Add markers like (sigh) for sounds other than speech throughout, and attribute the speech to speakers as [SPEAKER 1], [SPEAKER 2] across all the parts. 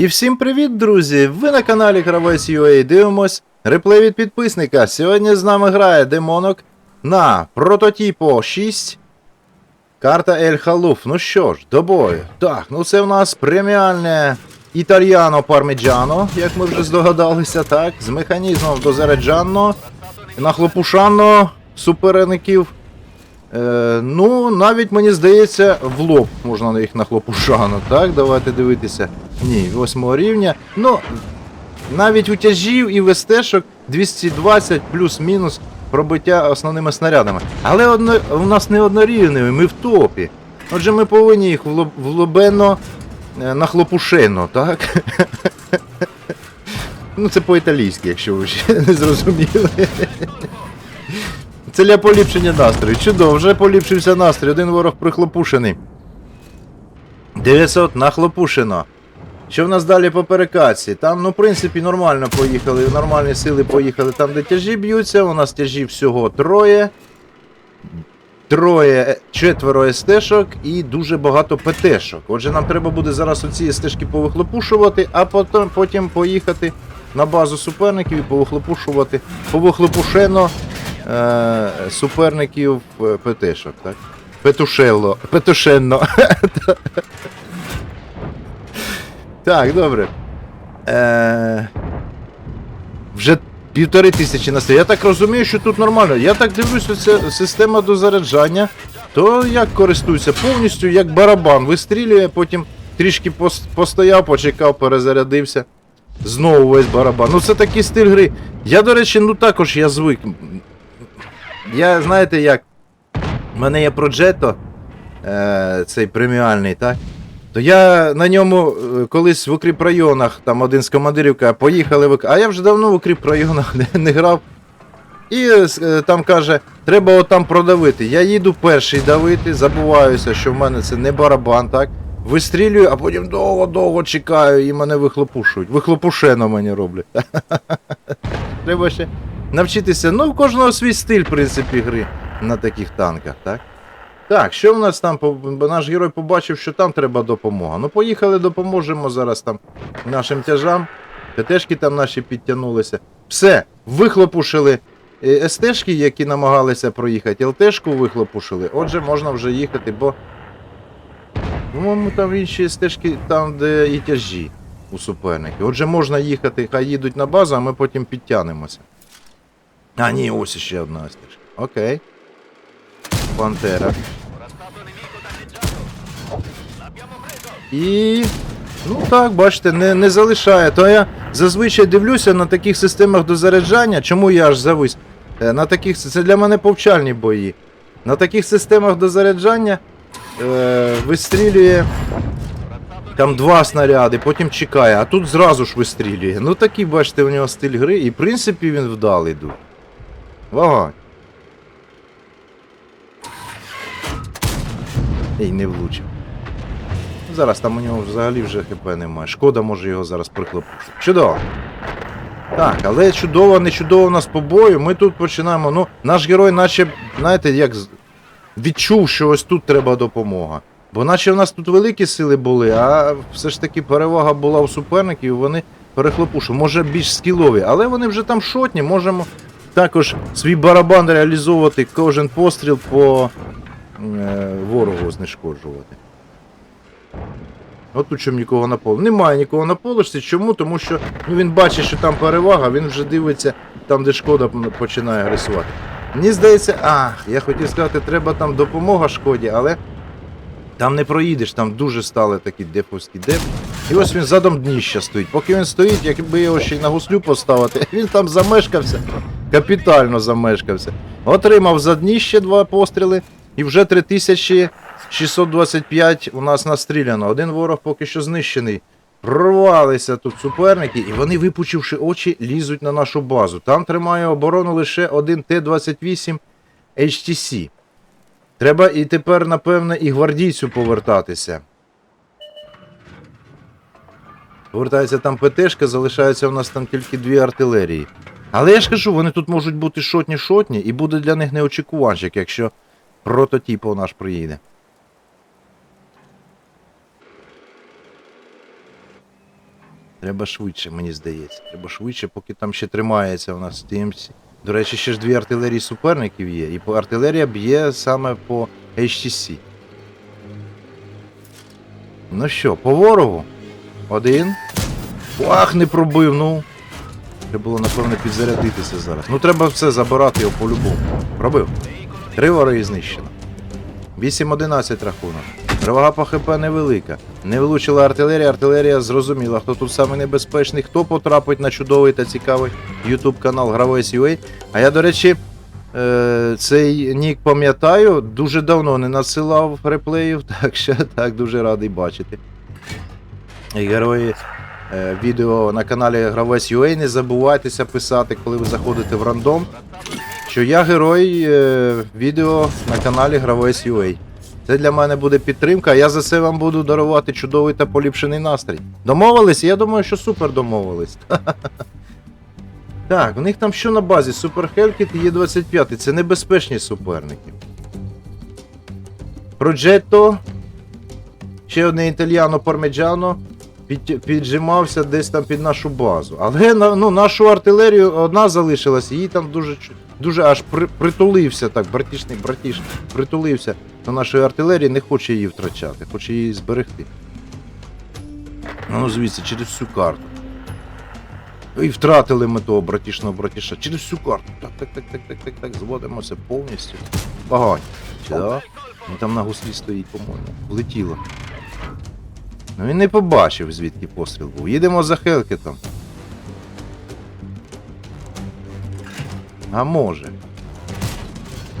[SPEAKER 1] І всім привіт, друзі! Ви на каналі Гравець UA дивимось реплей від підписника. Сьогодні з нами грає Демонок на прототипо 6. Карта Ель Халуф. Ну що ж, до бою. Так, ну це в нас преміальне Італьяно Парміджано, як ми вже здогадалися, так, з механізмом дозаряджано, нахлопушано суперників. Е, ну, навіть мені здається, в лоб можна на їх нахлопушано. Так, давайте дивитися. Ні, восьмого рівня. Ну, навіть тяжів і в СТ-шок 220 плюс-мінус пробиття основними снарядами. Але одно, у нас не однорівневі, ми в топі. Отже, ми повинні їх в, лоб, в лобено е, нахлопушено, так? (laughs) ну, це по-італійськи, якщо ви ще (laughs) не зрозуміли. Це для поліпшення настрою. Чудово, вже поліпшився настрій. Один ворог прихлопушений. 900 нахлопушено. Що в нас далі по перекатці? Там, ну, в принципі, нормально поїхали. Нормальні сили поїхали там, де тяжі б'ються. У нас тяжі всього троє. Троє, е, четверо СТ-шок і дуже багато ПТ-шок. Отже, нам треба буде зараз оці СТ-шки повихлопушувати, а потім, потім поїхати на базу суперників і повихлопушувати. Повихлопушено е, суперників е, ПТ-шок, так? Петушелло. Петушенно. (laughs) так, добре. Е, вже півтори тисячі на Я так розумію, що тут нормально. Я так дивлюся, це система дозаряджання. То як користується? Повністю як барабан. Вистрілює, потім трішки постояв, почекав, перезарядився. Знову весь барабан. Ну це такий стиль гри. Я, до речі, ну також я звик. Я, знаєте як, в мене є Progetto, е, цей преміальний, так? То я на ньому е, колись в укріпрайонах, там один з командирів каже, поїхали в А я вже давно в укріпрайонах (laughs) не, не грав. І е, е, там каже, треба отам продавити. Я їду перший давити, забуваюся, що в мене це не барабан, так? Вистрілюю, а потім довго-довго чекаю і мене вихлопушують. Вихлопушено мені роблять. (laughs) Треба ще навчитися. Ну, в кожного свій стиль, в принципі, гри на таких танках, так? Так, що в нас там? Наш герой побачив, що там треба допомога. Ну, поїхали, допоможемо зараз там нашим тяжам. ПТшки там наші підтягнулися. Все, вихлопушили е, СТшки, які намагалися проїхати, ЛТшку вихлопушили. Отже, можна вже їхати, бо. По-моєму, там інші стежки, там, де і тяжі у суперників. Отже, можна їхати, хай їдуть на базу, а ми потім підтягнемося. А, ні, ось ще одна стежка. Окей. Пантера. І. Ну так, бачите, не, не залишає. То я зазвичай дивлюся на таких системах дозаряджання. Чому я аж завис? Е, На таких, це для мене повчальні бої. На таких системах дозаряджання е, вистрілює там два снаряди, потім чекає, а тут зразу ж вистрілює. Ну такий, бачите, у нього стиль гри, і в принципі він вдалий дух. Вогонь. Ей, не влучив. Зараз там у нього взагалі вже ХП немає. Шкода може його зараз приклопушити. Чудово. Так, але чудово, не чудово у нас по бою. Ми тут починаємо. Ну, наш герой, наче, знаєте, як відчув, що ось тут треба допомога. Бо наче в нас тут великі сили були, а все ж таки перевага була у суперників, і вони перехлопушили. Може більш скілові, але вони вже там шотні, можемо також свій барабан реалізовувати кожен постріл по е, ворогу знешкоджувати. От тут чому нікого на полі. Немає нікого на полості. Чому? Тому що ну, він бачить, що там перевага, він вже дивиться там, де шкода починає агресувати. Мені здається, ах, я хотів сказати, треба там допомога шкоді, але там не проїдеш, там дуже стали такі деповські деп. І ось він задом дніща стоїть. Поки він стоїть, якби його ще й на гуслю поставити, (laughs) він там замешкався, капітально замешкався. Отримав за дніще два постріли, і вже 3625 у нас настріляно. Один ворог поки що знищений. Прорвалися тут суперники, і вони, випучивши очі, лізуть на нашу базу. Там тримає оборону лише один Т-28 HTC. Треба і тепер, напевне, і гвардійцю повертатися. Повертається там ПТшка, залишається у нас там тільки дві артилерії. Але я ж кажу, вони тут можуть бути шотні-шотні, і буде для них неочікуванчик, якщо прототипо наш приїде. Треба швидше, мені здається. Треба швидше, поки там ще тримається у нас TMC. До речі, ще ж дві артилерії суперників є. І артилерія б'є саме по HTC. Ну що, по ворогу? Один. Ах, не пробив, ну. Треба було, напевно, підзарядитися зараз. Ну треба все забирати його по-любому. Пробив. Три вороги знищено. 8-11 рахунок. Перевага по ХП невелика. Не влучила артилерія, артилерія зрозуміла, хто тут саме небезпечний, хто потрапить на чудовий та цікавий YouTube канал Гравець UA. А я, до речі, е, цей нік пам'ятаю, дуже давно не надсилав реплеїв, (laughs) так що так дуже радий бачити. Герої е, відео на каналі Гравець UA. Не забувайтеся писати, коли ви заходите в рандом, що я герой е, відео на каналі Гравець UA. Це для мене буде підтримка, а я за це вам буду дарувати чудовий та поліпшений настрій. Домовились? Я думаю, що супер домовились. (laughs) Так, у них там що на базі? Супер Хелкіт і Є25. Це небезпечні суперники. Проджетто. Ще одне італіано Пармеджано під, піджимався десь там під нашу базу. Але ну, нашу артилерію одна залишилась, її там дуже, дуже аж при, притулився так, братішник, братіш, притулився до нашої артилерії, не хоче її втрачати, хоче її зберегти. Ну, звідси, через всю карту. І втратили ми того братішного братіша. Через всю карту. Так, так, так, так, так, так, так, зводимося повністю. Погань. Да? Він там на гуслі стоїть, по-моєму. Влетіло. Ну він не побачив, звідки постріл був. Їдемо за Хелкетом. А може.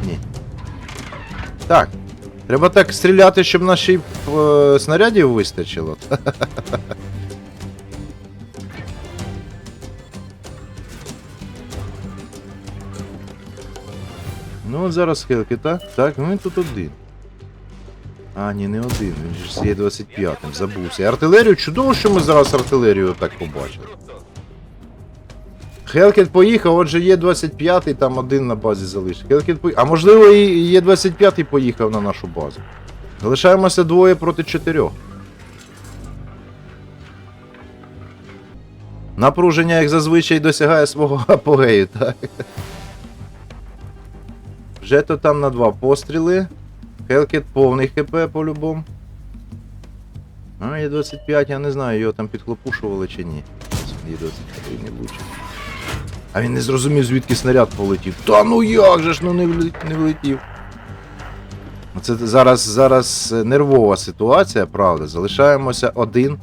[SPEAKER 1] Ні. Так. Треба так стріляти, щоб нашій е, снарядів вистачило. (laughs) Ну от зараз Хелкета. Так, ну він тут один. А, ні, не один, він ж з є 25 м забувся. І Артилерію чудово, що ми зараз артилерію так побачили. Хелкет поїхав, отже є 25 там один на базі залишив. Хелкет. А можливо і є 25 поїхав на нашу базу. Залишаємося двоє проти чотирьох. Напруження, як зазвичай, досягає свого (laughs) апогею, так. Вже то там на два постріли. Хелкет повний ХП по-любому. А, є 25, я не знаю, його там підхлопушували чи ні. Є 25 не влучив. А він не зрозумів, звідки снаряд полетів. Та ну як же ж, ну не, влетів. Ну, Це зараз, зараз е, нервова ситуація, правда. Залишаємося один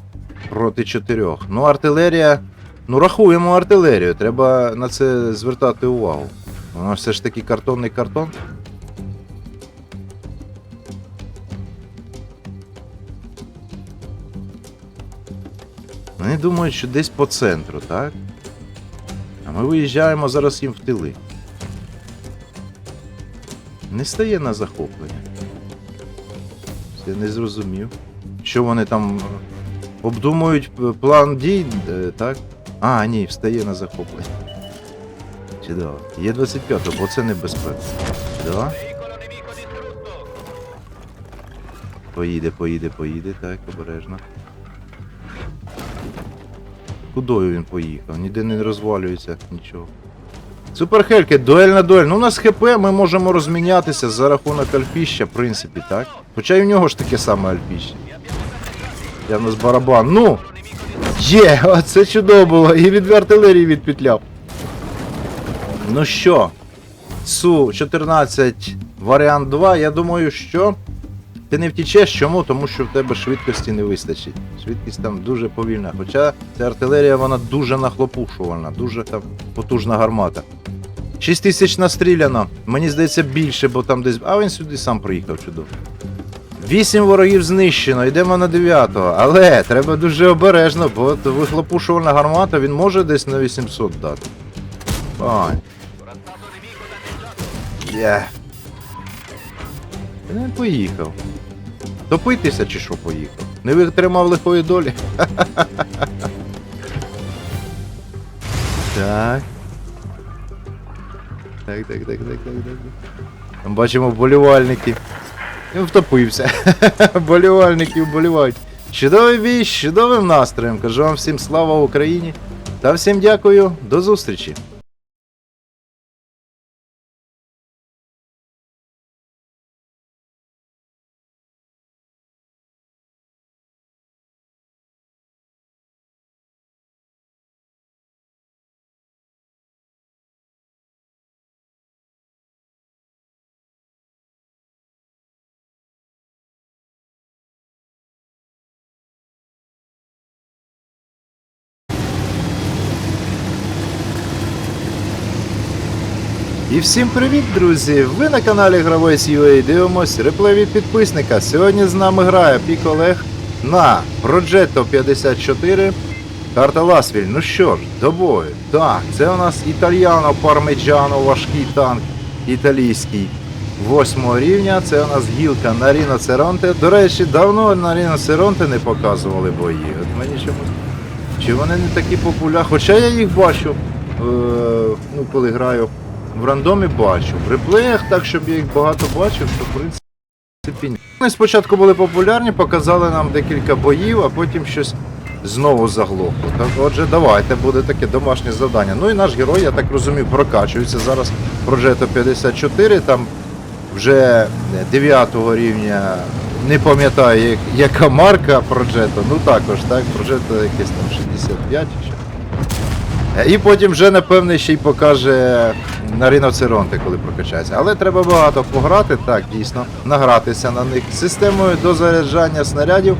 [SPEAKER 1] проти чотирьох. Ну, артилерія. Ну, рахуємо артилерію. Треба на це звертати увагу. Вона все ж таки картонний картон. Думають, що десь по центру, так? А ми виїжджаємо зараз їм в тили. Не стає на захоплення. Я не зрозумів. Що вони там е, обдумують план дій, е, так? А, ні, встає на захоплення. Чудово. Є 25, бо це небезпека. Чудово. Поїде, поїде, поїде, так, обережно. Кудою він поїхав? Ніде не розвалюється, нічого. Супер Хельке, дуель на дуель. Ну, у нас ХП, ми можемо розмінятися за рахунок альпіща, в принципі, так? Хоча і в нього ж таке саме альпіще. Я в нас барабан. Ну! Є! (laughs) Оце чудово було! І від артилерії відпетляв. Ну що? Су-14 варіант 2, я думаю, що ти не втічеш. Чому? Тому що в тебе швидкості не вистачить. Швидкість там дуже повільна. Хоча ця артилерія вона дуже нахлопушувальна, дуже там потужна гармата. 6 тисяч настріляно. Мені здається більше, бо там десь. А він сюди сам приїхав чудово. 8 ворогів знищено, йдемо на 9-го. Але треба дуже обережно, бо вихлопушувальна гармата він може десь на 800 дати. Ай. Є. Він поїхав. Топитися чи що поїхав? Не витримав лихої долі. так. Так, так, так, так, так, так. Бачимо вболівальники. Він втопився. (laughs) Вболівальники вболівають. Чудовий бій, з чудовим настроєм. Кажу вам всім слава Україні та всім дякую. До зустрічі. І всім привіт, друзі! Ви на каналі Гравець UA дивимось реплей підписника. Сьогодні з нами грає Пік Олег на Progetto 54 карта Ласвіль. Ну що ж, до бою. Так, це у нас Італьяно Пармеджано, важкий танк італійський. Восьмого рівня, це у нас гілка на Ріно Церонте. До речі, давно на Ріно Церонте не показували бої. От мені чомусь. Чи вони не такі популярні? Хоча я їх бачу, е, ну, коли граю в рандомі бачу. Реплеях, так щоб я їх багато бачив, то в принципі ні. Спочатку були популярні, показали нам декілька боїв, а потім щось знову заглохло. Так, отже, давайте, буде таке домашнє завдання. Ну і наш герой, я так розумію, прокачується зараз Progetto 54, там вже 9 рівня, не пам'ятаю, яка марка Progetto, ну також, так, Progetto якесь там 65 чи І потім вже, напевне, ще й покаже на ріноцеронти, коли прокачається. Але треба багато пограти, так, дійсно, награтися на них. Системою дозаряджання снарядів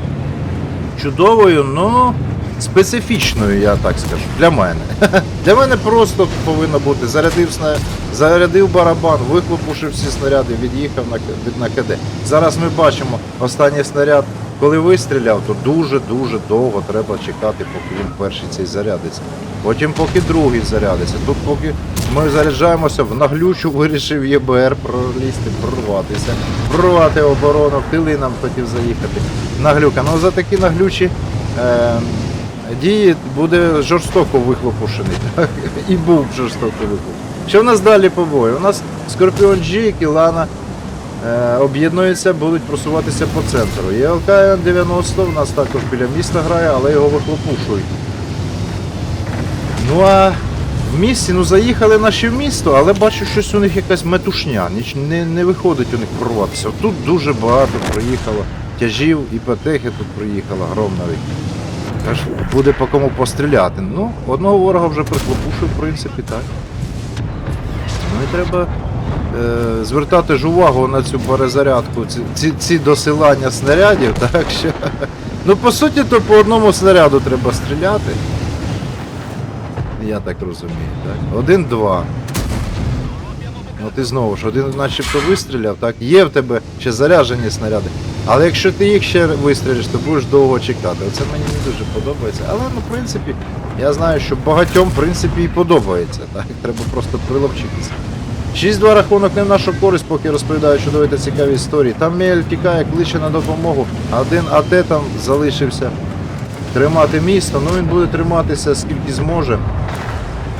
[SPEAKER 1] чудовою, ну специфічною, я так скажу. Для мене. (laughs) Для мене просто повинно бути. Зарядив, сна... зарядив барабан, вихлопушив всі снаряди, від'їхав на, на КД. Зараз ми бачимо останній снаряд, коли вистріляв, то дуже-дуже довго треба чекати, поки він перший цей зарядиться. Потім поки другий зарядиться. Тут поки ми заряджаємося в наглючу, вирішив ЄБР пролізти, прорватися, прорвати оборону, в тили нам хотів заїхати. Наглюка. Ну за такі наглючі е, дії буде жорстоко вихлопушений. (laughs) І був жорстоко вихлоп. Що в нас далі по бою? У нас Скорпіон G Кілана об'єднуються, будуть просуватися по центру. І ЛКН 90 у нас також біля міста грає, але його вихлопушують. Ну а в місті, ну заїхали наші в місто, але бачу, щось у них якась метушня. Ніч не, не виходить у них прорватися. Тут дуже багато проїхало. Тяжів і петехи тут проїхала, гром навіть. Аж буде по кому постріляти. Ну, одного ворога вже прихлопушив, в принципі, так. Ну і треба е, звертати ж увагу на цю перезарядку, ці, ці, досилання снарядів, (laughs) так що. Ну, по суті, то по одному снаряду треба стріляти. Я так розумію, так? Один-два. Ну ти знову ж один начебто вистріляв, так? Є в тебе ще заряджені снаряди. Але якщо ти їх ще вистрілиш, то будеш довго чекати. Оце мені не дуже подобається. Але ну, в принципі, я знаю, що багатьом в принципі і подобається. Так? Треба просто приловчитися. 6-2 рахунок не в нашу користь, поки розповідаю чудові та цікаві історії. Там Мель тікає, кличе на допомогу, один АТ там залишився тримати місто. Ну він буде триматися скільки зможе.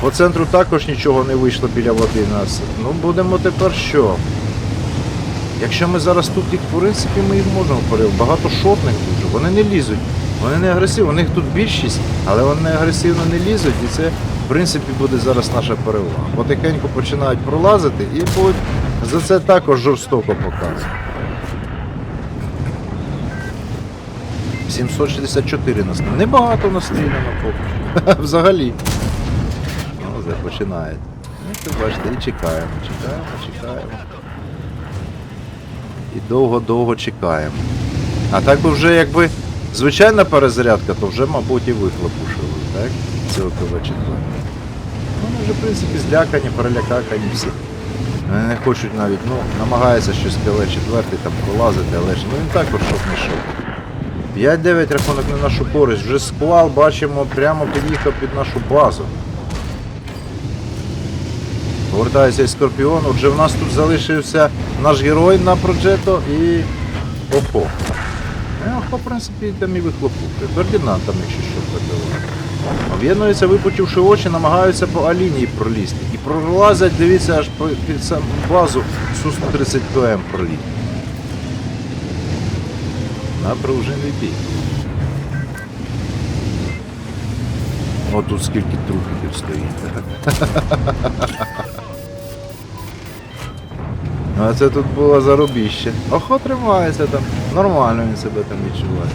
[SPEAKER 1] По центру також нічого не вийшло біля води нас. Ну будемо тепер що? Якщо ми зараз тут їх, в принципі, ми їх можемо порив. Багато шотних дуже, вони не лізуть. Вони не агресивні, у них тут більшість, але вони агресивно не лізуть, і це, принципі, буде зараз наша перевага. Потихеньку починають пролазити і будуть за це також жорстоко показувати. 764 нас. Небагато настріляно поки. (laughs) Взагалі. Ну, вже починає. Ну, бачите, і чекаємо, чекаємо, чекаємо. І довго-довго чекаємо. А так би вже якби звичайна перезарядка, то вже, мабуть, і вихлопушили, так? Цього КВ-4. Вже, в принципі, злякані, перелякакані всі. Вони не хочуть навіть, ну, намагаються щось КВ-4 там пролазити, але ж ну він також щоб не шов. 5-9 рахунок на нашу користь. Вже склал, бачимо, прямо під'їхав під нашу базу. Повертається із Скорпіон. Отже, в нас тут залишився наш герой на Проджето і Опо. Ну, Опо, в принципі, там і вихлопухи. Фердинанд там, якщо що прибиває. Об'єднуються, випутівши очі, намагаються по алінії пролізти. І пролазять, дивіться, аж під саму базу Су-130 ПМ проліт. Напружений бій. О, тут скільки трупиків стоїть. (laughs) А це тут було заробіще. Охо тримається там, нормально він себе там відчуває.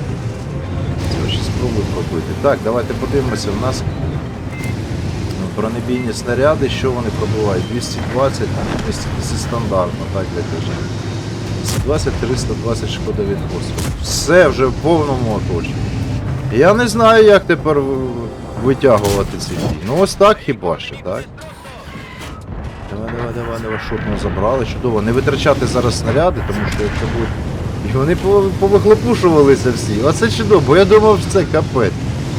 [SPEAKER 1] Спробуй пробити. Так, давайте подивимося. У нас бронебійні снаряди, що вони пробувають? 220, ну, це стандартно, так для кажу. 220, 320 шкода від пострілу. Все вже в повному оточенні. Я не знаю, як тепер витягувати ці дії. Ну ось так хіба що, так? Давай, давай, давай, давай, шутно забрали, чудово. Не витрачати зараз снаряди, тому що якщо будуть. І вони повихлопушувалися всі. Оце чудово, бо я думав, що це капець.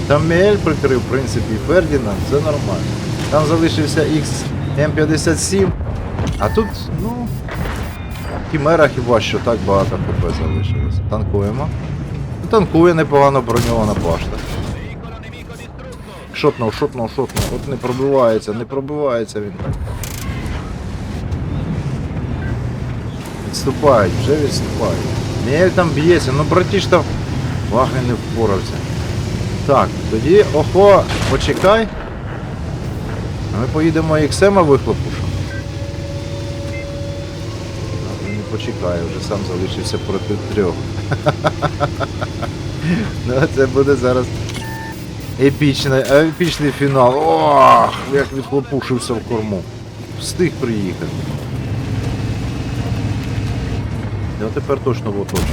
[SPEAKER 1] Там Міель прикрив, в принципі, і Фердінанд, це нормально. Там залишився X-М57, а тут, ну. Кімера хіба що так багато ХП залишилося. Танкуємо. Ну, Танкує непогано броньована башта. Шотнув, шотнув, шотнув. От не пробивається, не пробивається він так. Відступають, вже відступають. Міель там б'ється, ну братіш там. Вагне не впорався. Так, тоді, охо, почекай. А ми поїдемо XM вихлопушимо. А, він не почекає, вже сам залишився проти трьох. (laughs) ну це буде зараз епічний, епічний фінал. Ох, як відхлопушився в корму. Встиг приїхати. Ну тепер точно в оточенні.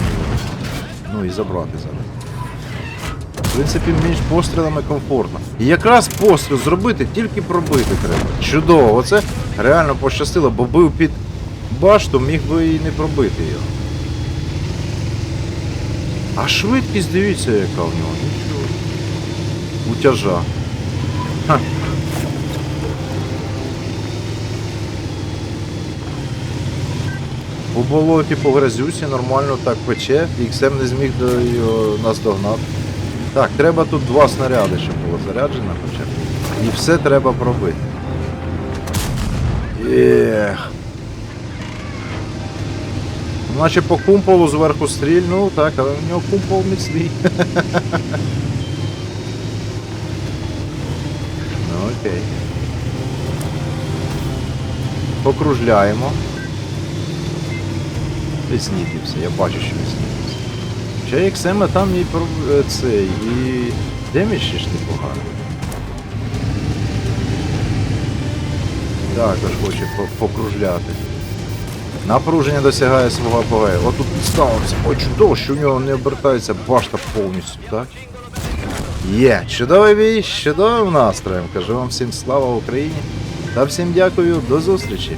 [SPEAKER 1] Ну і забрати зараз. В принципі, між пострілами комфортно. І якраз постріл зробити, тільки пробити треба. Чудово, оце реально пощастило, бо бив під башту, міг би і не пробити його. А швидкість дивіться, яка в нього. Нічого. Утяжа. Ха. У болоті по грязюсі нормально так пече, і XM не зміг до його нас догнати. Так, треба тут два снаряди, щоб було заряджено хоча б. І все треба пробити. Ех. Наче по кумполу зверху стрільнув, так, але в нього кумпол міцний. (laughs) ну окей. Покружляємо. Виснітився, я бачу, що виснітився. Ще XM там і е, цей, і демідж ще ж непоганий. Також хоче покружляти. Напруження досягає свого апогею. Отут ставився. Ой, чудово, що в нього не обертається башта повністю, так? Є, чудовий бій, чудовим настроєм. Кажу вам всім слава Україні. Та всім дякую, до зустрічі.